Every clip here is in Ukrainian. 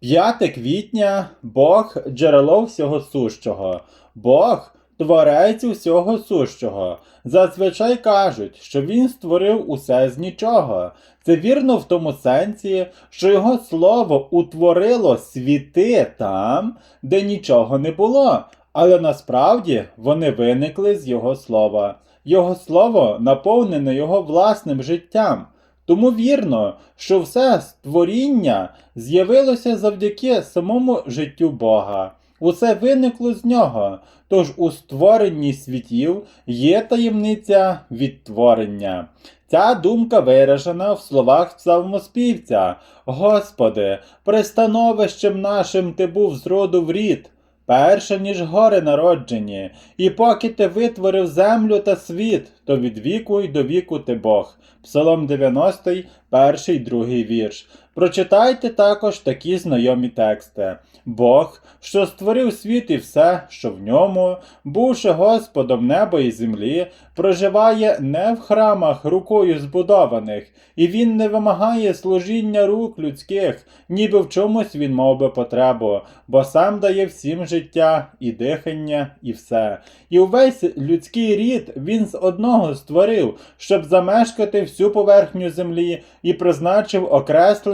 5 квітня Бог джерело всього сущого, Бог творець усього сущого. Зазвичай кажуть, що він створив усе з нічого. Це вірно в тому сенсі, що його слово утворило світи там, де нічого не було. Але насправді вони виникли з його слова. Його слово наповнене його власним життям. Тому вірно, що все створіння з'явилося завдяки самому життю Бога. Усе виникло з нього. Тож у створенні світів є таємниця відтворення. Ця думка виражена в словах псалмоспівця Господи, пристановищем нашим ти був з роду в рід, перше, ніж гори народжені, і поки ти витворив землю та світ, то від віку й до віку ти Бог. Псалом 90, перший, другий вірш. Прочитайте також такі знайомі тексти. Бог, що створив світ і все, що в ньому, бувши Господом неба і землі, проживає не в храмах рукою збудованих, і він не вимагає служіння рук людських, ніби в чомусь він мав би потребу, бо сам дає всім життя і дихання, і все. І увесь людський рід він з одного створив, щоб замешкати всю поверхню землі і призначив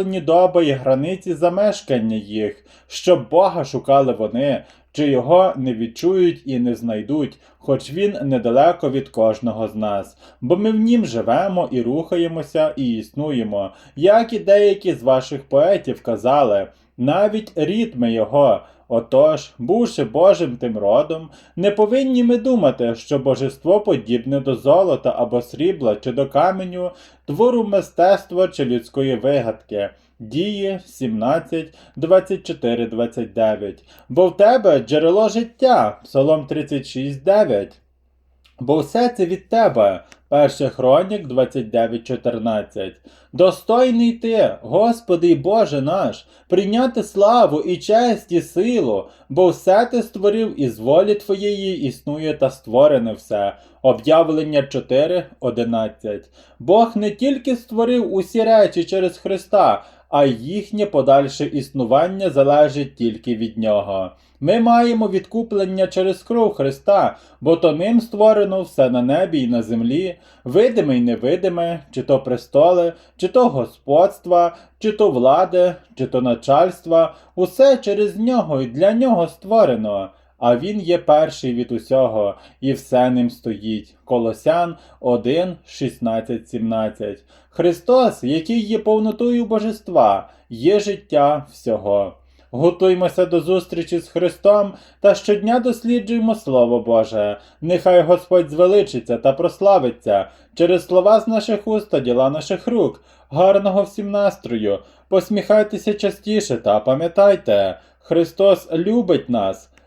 окреслені доби і границі замешкання їх, щоб Бога шукали вони, чи його не відчують і не знайдуть, хоч він недалеко від кожного з нас, бо ми в нім живемо і рухаємося, і існуємо, як і деякі з ваших поетів казали, навіть ритми його. Отож, бувши Божим тим родом, не повинні ми думати, що божество подібне до золота або срібла чи до каменю, твору мистецтва чи людської вигадки. Дії 17, 24, 29. Бо в тебе джерело життя, Псалом 36, 9. Бо все це від тебе. 1 Хронік 29.14. Достойний ти, Господи Боже наш, прийняти славу і честь і силу, бо все ти створив і з волі Твоєї існує та створене все. Об'явлення 4.11. Бог не тільки створив усі речі через Христа, а їхнє подальше існування залежить тільки від нього. Ми маємо відкуплення через кров Христа, бо то ним створено все на небі і на землі, видиме й невидиме, чи то престоли, чи то господства, чи то влади, чи то начальства, усе через нього і для нього створено. А він є перший від усього, і все ним стоїть. Колосян 1, 16, 17. Христос, який є повнотою божества, є життя всього. Готуймося до зустрічі з Христом та щодня досліджуємо Слово Боже. Нехай Господь звеличиться та прославиться через слова з наших уст та діла наших рук. Гарного всім настрою! Посміхайтеся частіше та пам'ятайте, Христос любить нас.